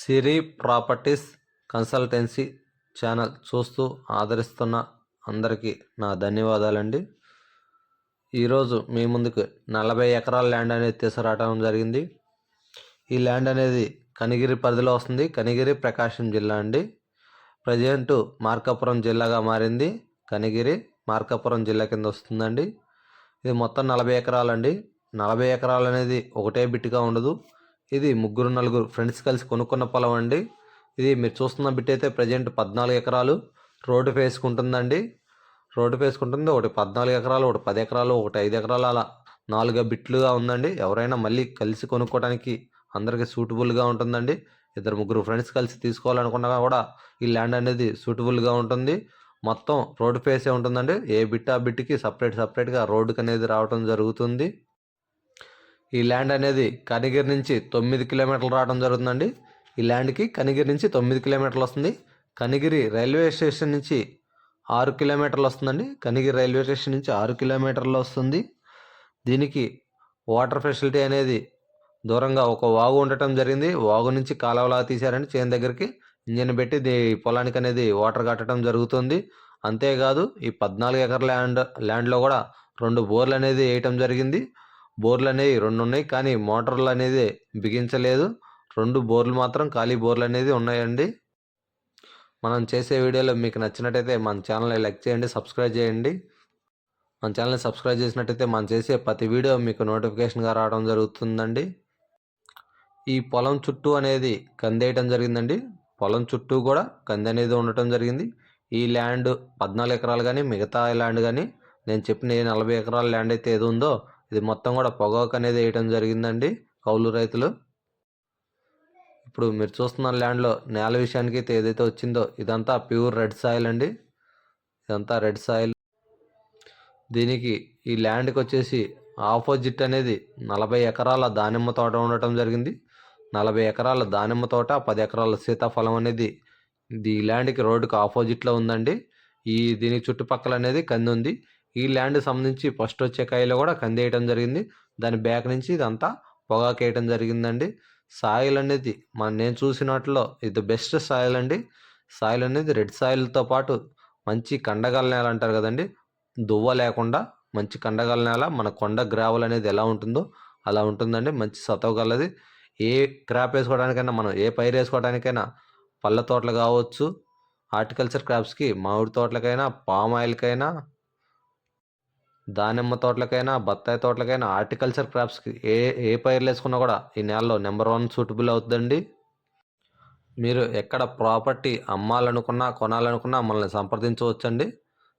సిరి properties consultancy channel చూస్తూ ఆదరిస్తున్న అందరికీ నా ధన్యవాదాలండి. ఈరోజు మీ ముందుకు నలభై ఎకరాల ల్యాండ్ అనేది తీసుకురావడం జరిగింది. ఈ ల్యాండ్ అనేది కనిగిరి పరిధిలో వస్తుంది. కనిగిరి ప్రకాశం జిల్లా అండి. ప్రజెంట్ మార్కాపురం జిల్లాగా మారింది. కనిగిరి మార్కాపురం జిల్లా కింద వస్తుందండి. ఇది మొత్తం నలభై ఎకరాలండి. నలభై ఎకరాలు అనేది ఒకటే బిట్టుగా ఉండదు. ఇది ముగ్గురు నలుగురు ఫ్రెండ్స్ కలిసి కొనుక్కున్న పొలం అండి. ఇది మీరు చూస్తున్న బిట్ అయితే ప్రజెంట్ పద్నాలుగు ఎకరాలు. రోడ్డు వేసుకుంటుందండి రోడ్డు వేసుకుంటుంది ఒకటి పద్నాలుగు ఎకరాలు ఒకటి పది ఎకరాలు ఒకటి ఐదు ఎకరాలు అలా నాలుగు బిట్లుగా ఉందండి. ఎవరైనా మళ్ళీ కలిసి కొనుక్కోవడానికి అందరికీ సూటబుల్గా ఉంటుందండి. ఇద్దరు ముగ్గురు ఫ్రెండ్స్ కలిసి తీసుకోవాలనుకున్నా కూడా ఈ ల్యాండ్ అనేది సూటబుల్గా ఉంటుంది. మొత్తం రోడ్డు ఫేసే ఉంటుందండి. ఏ బిట్ ఆ బిట్కి సపరేట్ సపరేట్గా రోడ్డుకి అనేది రావడం జరుగుతుంది. ఈ ల్యాండ్ అనేది కనిగిరి నుంచి తొమ్మిది కిలోమీటర్లు రావడం జరుగుతుందండి. ఈ ల్యాండ్కి కనిగిరి నుంచి తొమ్మిది కిలోమీటర్లు వస్తుంది. కనిగిరి రైల్వే స్టేషన్ నుంచి ఆరు కిలోమీటర్లు వస్తుందండి. కనిగిరి రైల్వే స్టేషన్ నుంచి ఆరు కిలోమీటర్లు వస్తుంది. దీనికి వాటర్ ఫెసిలిటీ అనేది దూరంగా ఒక వాగు ఉండటం జరిగింది. వాగు నుంచి కాలువలా తీశారండి చేను దగ్గరికి. ఇంజన్ పెట్టి దీ పొలానికి అనేది వాటర్ కట్టడం జరుగుతుంది. అంతేకాదు ఈ పద్నాలుగు ఎకర్ ల్యాండ్ ల్యాండ్లో కూడా రెండు బోర్లు అనేది వేయటం జరిగింది. బోర్లు అనేవి రెండు ఉన్నాయి కానీ మోటార్లు అనేది బిగించలేదు. రెండు బోర్లు మాత్రం ఖాళీ బోర్లు అనేది ఉన్నాయండి. మనం చేసే వీడియోలో మీకు నచ్చినట్టయితే మన ఛానల్ని లైక్ చేయండి సబ్స్క్రైబ్ చేయండి. మన ఛానల్ని సబ్స్క్రైబ్ చేసినట్టయితే మనం చేసే ప్రతి వీడియో మీకు నోటిఫికేషన్గా రావడం జరుగుతుందండి. ఈ పొలం చుట్టూ అనేది కందేయటం జరిగిందండి. పొలం చుట్టూ కూడా కంది అనేది ఉండటం జరిగింది. ఈ ల్యాండ్ పద్నాలుగు ఎకరాలు కానీ మిగతా ల్యాండ్ కానీ నేను చెప్పిన ఏ నలభై ఎకరాల ల్యాండ్ అయితే ఏది ఉందో ఇది మొత్తం కూడా పొగాకు అనేది వేయటం జరిగిందండి కౌలు రైతులు. ఇప్పుడు మీరు చూస్తున్న ల్యాండ్లో నేల విషయానికి అయితే ఏదైతే వచ్చిందో ఇదంతా ప్యూర్ రెడ్ సాయిల్ అండి. ఇదంతా రెడ్ సాయిల్ దీనికి ఈ ల్యాండ్కి వచ్చేసి ఆపోజిట్ అనేది నలభై ఎకరాల దానిమ్మ తోట ఉండటం జరిగింది. నలభై ఎకరాల దానిమ్మ తోట పది ఎకరాల సీతాఫలం అనేది ఈ ల్యాండ్కి రోడ్డుకి ఆపోజిట్లో ఉందండి. ఈ దీనికి చుట్టుపక్కల అనేది కంది ఉంది. ఈ ల్యాండ్ సంబంధించి ఫస్ట్ వచ్చే కాయలో కూడా కంది వేయటం జరిగింది. దాని బ్యాక్ నుంచి ఇదంతా పొగాకేయటం జరిగిందండి. సాయిల్ అనేది మన నేను చూసినట్లో ఇది బెస్ట్ సాయిల్ అండి. సాయిల్ అనేది రెడ్ సాయిల్తో పాటు మంచి కండగల నేల అంటారు కదండి. దువ్వ లేకుండా మంచి కండగల నేల మన కొండ గ్రావెల్ అనేది ఎలా ఉంటుందో అలా ఉంటుందండి. మంచి సతవగలది ఏ క్రాప్ వేసుకోవడానికైనా మనం ఏ పైరు వేసుకోవడానికైనా పళ్ళ తోటలు కావచ్చు హార్టికల్చర్ క్రాప్స్కి మామిడి తోటలకైనా పామ్ ఆయిల్కైనా దానిమ్మ తోటలకైనా బత్తాయి తోటలకైనా హార్టికల్చర్ క్రాప్స్కి ఏ ఏ పైర్లు వేసుకున్నా కూడా ఈ నెలలో నెంబర్ వన్ సూటబుల్ అవుతుందండి. మీరు ఎక్కడ ప్రాపర్టీ అమ్మాలనుకున్నా కొనాలనుకున్నా మనల్ని సంప్రదించవచ్చండి.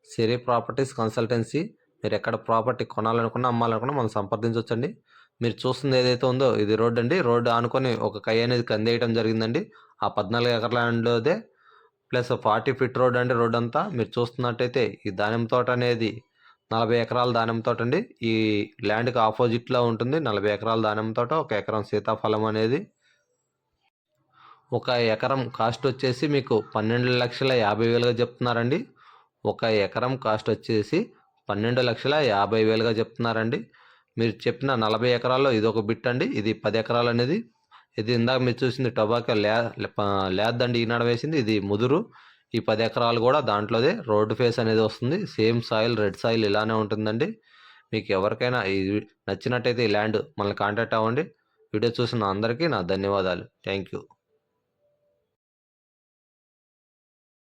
సిరి ప్రాపర్టీస్ కన్సల్టెన్సీ మీరు ఎక్కడ ప్రాపర్టీ కొనాలనుకున్నా అమ్మాలనుకున్నా మనం సంప్రదించవచ్చండి. మీరు చూస్తుంది ఏదైతే ఉందో ఇది రోడ్ అండి. రోడ్డు ఆనుకొని ఒక కై అనేది కందేయటం జరిగిందండి. ఆ పద్నాలుగు ఎకర ల్యాండ్లోదే ప్లస్ ఫార్టీ ఫీట్ రోడ్ అండి రోడ్ అంతా. మీరు చూస్తున్నట్టయితే ఈ దానిమ్మ తోట అనేది నలభై ఎకరాల దానిమ్మ తోట అండి ఈ ల్యాండ్కి ఆపోజిట్లో ఉంటుంది. నలభై ఎకరాల దానిమ్మ తోట ఒక ఎకరం సీతాఫలం అనేది. ఒక ఎకరం కాస్ట్ వచ్చేసి మీకు పన్నెండు లక్షల యాభై వేలుగా చెప్తున్నారండి. ఒక ఎకరం కాస్ట్ వచ్చేసి పన్నెండు లక్షల యాభై వేలుగా చెప్తున్నారండి. మీరు చెప్పిన నలభై ఎకరాల్లో ఇది ఒక బిట్ అండి. ఇది పది ఎకరాలు అనేది. ఇది ఇందాక మీరు చూసింది టొబాకో లే లేదండి ఈనాడు వేసింది. ఇది ముదురు. ఈ పది ఎకరాలు కూడా దాంట్లోదే రోడ్డు ఫేస్ అనేది వస్తుంది. సేమ్ సాయిల్ రెడ్ సాయిల్ ఇలానే ఉంటుందండి. మీకు ఎవరికైనా ఈ నచ్చినట్టయితే ఈ ల్యాండ్ మనల్ని కాంటాక్ట్ అవ్వండి. వీడియో చూసిన అందరికీ నా ధన్యవాదాలు. Thank you.